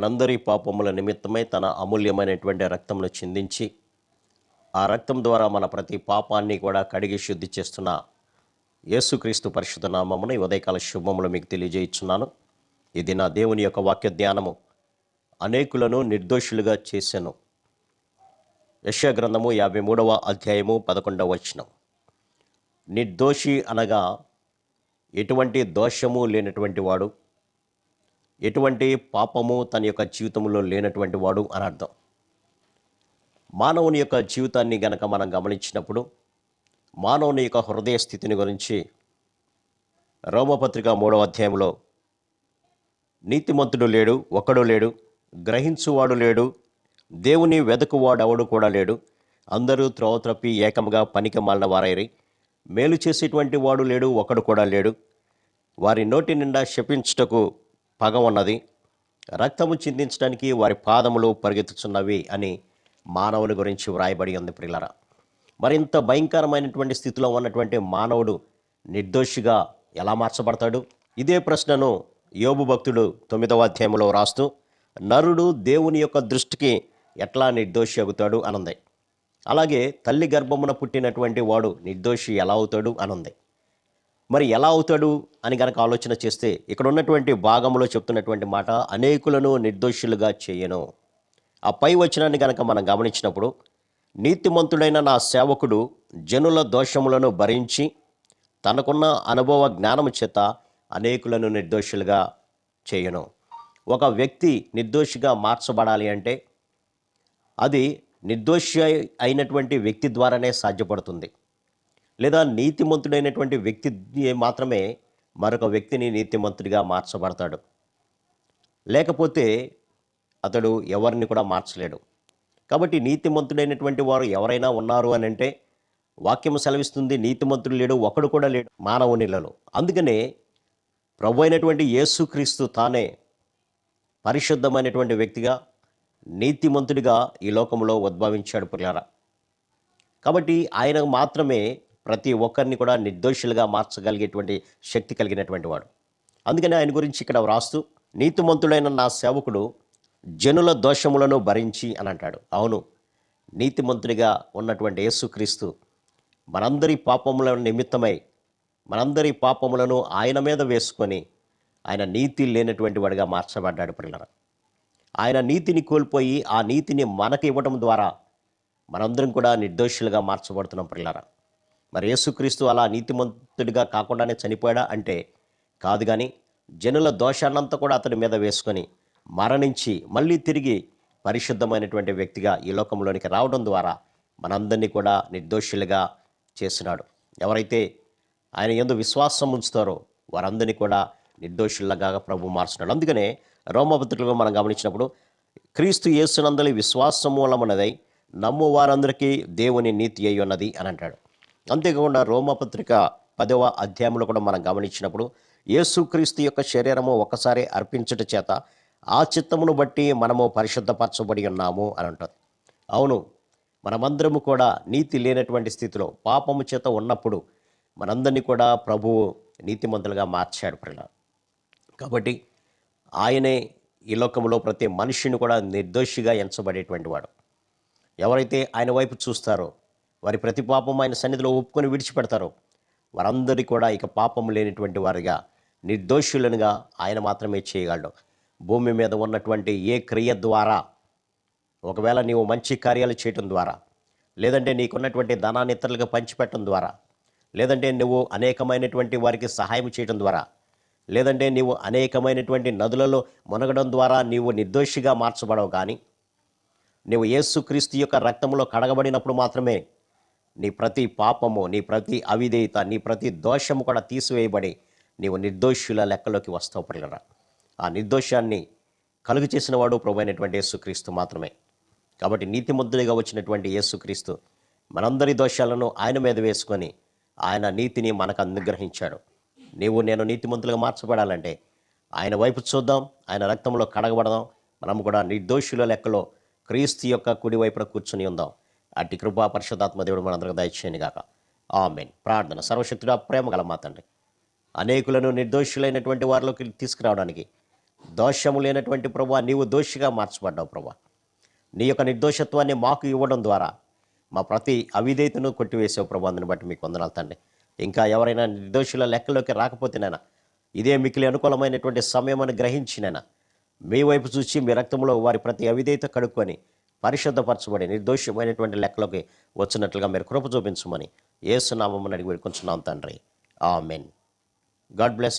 మనందరి పాపముల నిమిత్తమై తన అమూల్యమైనటువంటి రక్తమును చిందించి ఆ రక్తం ద్వారా మన ప్రతి పాపాన్ని కూడా కడిగి శుద్ధి చేస్తున్న యేసుక్రీస్తు పరిశుద్ధ నామమున ఈ ఉదయకాల శుభములు మీకు తెలియజేయుచున్నాను. ఇది నా దేవుని యొక్క వాక్య ధ్యానము అనేకులను నిర్దోషులుగా చేశాను యశ్యా గ్రంథము యాభై మూడవ అధ్యాయము పదకొండవ వచనం. నిర్దోషి అనగా ఎటువంటి దోషము లేనటువంటి వాడు ఎటువంటి పాపము తన యొక్క జీవితంలో లేనటువంటి వాడు అని అర్థం. మానవుని యొక్క జీవితాన్ని గనక మనం గమనించినప్పుడు మానవుని యొక్క హృదయ స్థితిని గురించి రోమపత్రిక మూడవ అధ్యాయంలో నీతిమంతుడు లేడు ఒక్కడు లేడు గ్రహించువాడు లేడు దేవుని వెదకువాడెవడు కూడా లేడు. అందరూ త్రోవ త్రప్పి ఏకముగా పనికి మాలిన వారైరి. మేలు చేసేటువంటి వాడు లేడు ఒకడు కూడా లేడు. వారి నోటి నిండా శపించుటకు పగ ఉన్నది రక్తము చిందించడానికి వారి పాదములు పరిగెత్తుచున్నవి అని మానవుని గురించి వ్రాయబడి ఉంది ప్రిల్లరా మరింత భయంకరమైనటువంటి స్థితిలో ఉన్నటువంటి మానవుడు నిర్దోషిగా ఎలా మార్చబడతాడు? ఇదే ప్రశ్నను యోబు భక్తుడు తొమ్మిదవ అధ్యాయంలో రాస్తూ నరుడు దేవుని యొక్క దృష్టికి ఎట్లా నిర్దోషి అవుతాడు? అనంది. అలాగే తల్లి గర్భమున పుట్టినటువంటి వాడు నిర్దోషి ఎలా అవుతాడు? అనంది. మరి ఎలా అవుతాడు అని కనుక ఆలోచన చేస్తే ఇక్కడ ఉన్నటువంటి భాగంలో చెప్తున్నటువంటి మాట అనేకులను నిర్దోషులుగా చేయను. ఆ పై వచనాన్ని కనుక మనం గమనించినప్పుడు నీతిమంతుడైన నా సేవకుడు జనుల దోషములను భరించి తనకున్న అనుభవ జ్ఞానము చేత అనేకులను నిర్దోషులుగా చేయను. ఒక వ్యక్తి నిర్దోషిగా మార్చబడాలి అంటే అది నిర్దోషి అయి- అయినటువంటి వ్యక్తి ద్వారానే సాధ్యపడుతుంది. లేదా నీతిమంతుడైనటువంటి వ్యక్తి మాత్రమే మరొక వ్యక్తిని నీతిమంతుడిగా మార్చబడతాడు. లేకపోతే అతడు ఎవరిని కూడా మార్చలేడు. కాబట్టి నీతిమంతుడైనటువంటి వారు ఎవరైనా ఉన్నారు అని అంటే వాక్యం సెలవిస్తుంది నీతిమంతుడు లేడు ఒకడు కూడా లేడు మానవునిలలో అందుకనే ప్రభు అయినటువంటి యేసుక్రీస్తు తానే పరిశుద్ధమైనటువంటి వ్యక్తిగా నీతిమంతుడిగా ఈ లోకంలో ఉద్భవించాడు పిల్లరా. కాబట్టి ఆయన మాత్రమే ప్రతి ఒక్కరిని కూడా నిర్దోషులుగా మార్చగలిగేటువంటి శక్తి కలిగినటువంటి వాడు. అందుకని ఆయన గురించి ఇక్కడ వ్రాస్తూ నీతిమంతుడైన నా సేవకుడు జనుల దోషములను భరించి అని అంటాడు. అవును నీతిమంతుడిగా ఉన్నటువంటి యేసుక్రీస్తు మనందరి పాపముల నిమిత్తమై మనందరి పాపములను ఆయన మీద వేసుకొని ఆయన నీతి లేనటువంటి వాడిగా మార్చబడ్డాడు పిల్లల ఆయన నీతిని కోల్పోయి ఆ నీతిని మనకి ఇవ్వడం ద్వారా మనందరం కూడా నిర్దోషులుగా మార్చబడుతున్నాం పిల్లరా. మరి యేసుక్రీస్తు అలా నీతిమంతుడిగా కాకుండానే చనిపోయాడా అంటే కాదు కానీ జనుల దోషాన్నంతా కూడా అతని మీద వేసుకొని మరణించి మళ్ళీ తిరిగి పరిశుద్ధమైనటువంటి వ్యక్తిగా ఈ లోకంలోనికి రావడం ద్వారా మనందరినీ కూడా నిర్దోషులుగా చేసినాడు. ఎవరైతే ఆయన ఎందు విశ్వాసం ఉంచుతారో వారందరినీ కూడా నిర్దోషులుగా ప్రభు మార్చున్నాడు అందుకనే రోమపత్రికలో మనం గమనించినప్పుడు క్రీస్తు యేసునందలి విశ్వాసం మూలమన్నదై నమ్ము వారందరికీ దేవుని నీతి అయి ఉన్నది అని అంటాడు. అంతేకాకుండా రోమపత్రిక పదవ అధ్యాయంలో కూడా మనం గమనించినప్పుడు యేసుక్రీస్తు యొక్క శరీరము ఒకసారి అర్పించుట చేత ఆ చిత్తమును బట్టి మనము పరిశుద్ధపరచబడి ఉన్నాము అని అంటుంది. అవును మనమందరము కూడా నీతి లేనటువంటి స్థితిలో పాపము చేత ఉన్నప్పుడు మనందరినీ కూడా ప్రభువు నీతిమంతులుగా మార్చాడు ప్రియుల కాబట్టి ఆయనే ఈ లోకంలో ప్రతి మనిషిని కూడా నిర్దోషిగా ఎంచబడేటువంటి వాడు. ఎవరైతే ఆయన వైపు చూస్తారో వారి ప్రతి పాపం ఆయన సన్నిధిలో ఒప్పుకొని విడిచిపెడతారు. వారందరి కూడా ఇక పాపం లేనిటువంటి వారిగా నిర్దోషులనుగా ఆయన మాత్రమే చేయగలడు. భూమి మీద ఉన్నటువంటి ఏ క్రియ ద్వారా ఒకవేళ నీవు మంచి కార్యాలు చేయటం ద్వారా లేదంటే నీకున్నటువంటి ధనాన్ని ఇతరులకు పంచిపెట్టడం ద్వారా లేదంటే నువ్వు అనేకమైనటువంటి వారికి సహాయం చేయడం ద్వారా లేదంటే నీవు అనేకమైనటువంటి నదులలో మునగడం ద్వారా నీవు నిర్దోషిగా మార్చబడవు కానీ నీవు యేసుక్రీస్తు యొక్క రక్తంలో కడగబడినప్పుడు మాత్రమే నీ ప్రతి పాపము నీ ప్రతి అవిధేయత నీ ప్రతి దోషము కూడా తీసివేయబడి నీవు నిర్దోషుల లెక్కలోకి వస్తావు పిల్లరా ఆ నిర్దోషాన్ని కలుగు చేసిన వాడు ప్రభు అయినటువంటి యేసుక్రీస్తు మాత్రమే. కాబట్టి నీతిమంతుడిగా వచ్చినటువంటి యేసుక్రీస్తు మనందరి దోషాలను ఆయన మీద వేసుకొని ఆయన నీతిని మనకు అనుగ్రహించాడు. నీవు నేను నీతిమంతులుగా మార్చబడాలంటే ఆయన వైపు చూద్దాం ఆయన రక్తంలో కడగబడదాం మనం కూడా నిర్దోషుల లెక్కలో క్రీస్తు యొక్క కుడి వైపున కూర్చుని ఉందాం. అట్టి కృపా పరిశుధాత్మ దేవుడు మనందరికి దయచేయను గాక. ఆమెన్. ప్రార్థన సర్వశక్తుడా ప్రేమ గల మా అనేకులను నిర్దోషులైనటువంటి వారిలోకి తీసుకురావడానికి దోషము లేనటువంటి ప్రభా నీవు దోషిగా మార్చబడ్డావు ప్రభా నీ యొక్క నిర్దోషత్వాన్ని మాకు ఇవ్వడం ద్వారా మా ప్రతి అవిధేయతను కొట్టివేసే ప్రభా బట్టి మీకు వందనాలు తండ్రి. ఇంకా ఎవరైనా నిర్దోషుల లెక్కలోకి రాకపోతేనైనా ఇదే మిక్కిలి అనుకూలమైనటువంటి సమయం అని గ్రహించినైనా మీ వైపు చూసి మీ రక్తంలో వారి ప్రతి అవిధేయత కడుక్కొని పరిశుద్ధపరచబడి నిర్దోషమైనటువంటి లెక్కలోకి వచ్చినట్లుగా మీరు కృప చూపించమని ఏసునామని అడిగి వేడుకుంటున్నాం తండ్రి. ఆ ఆమెన్. God bless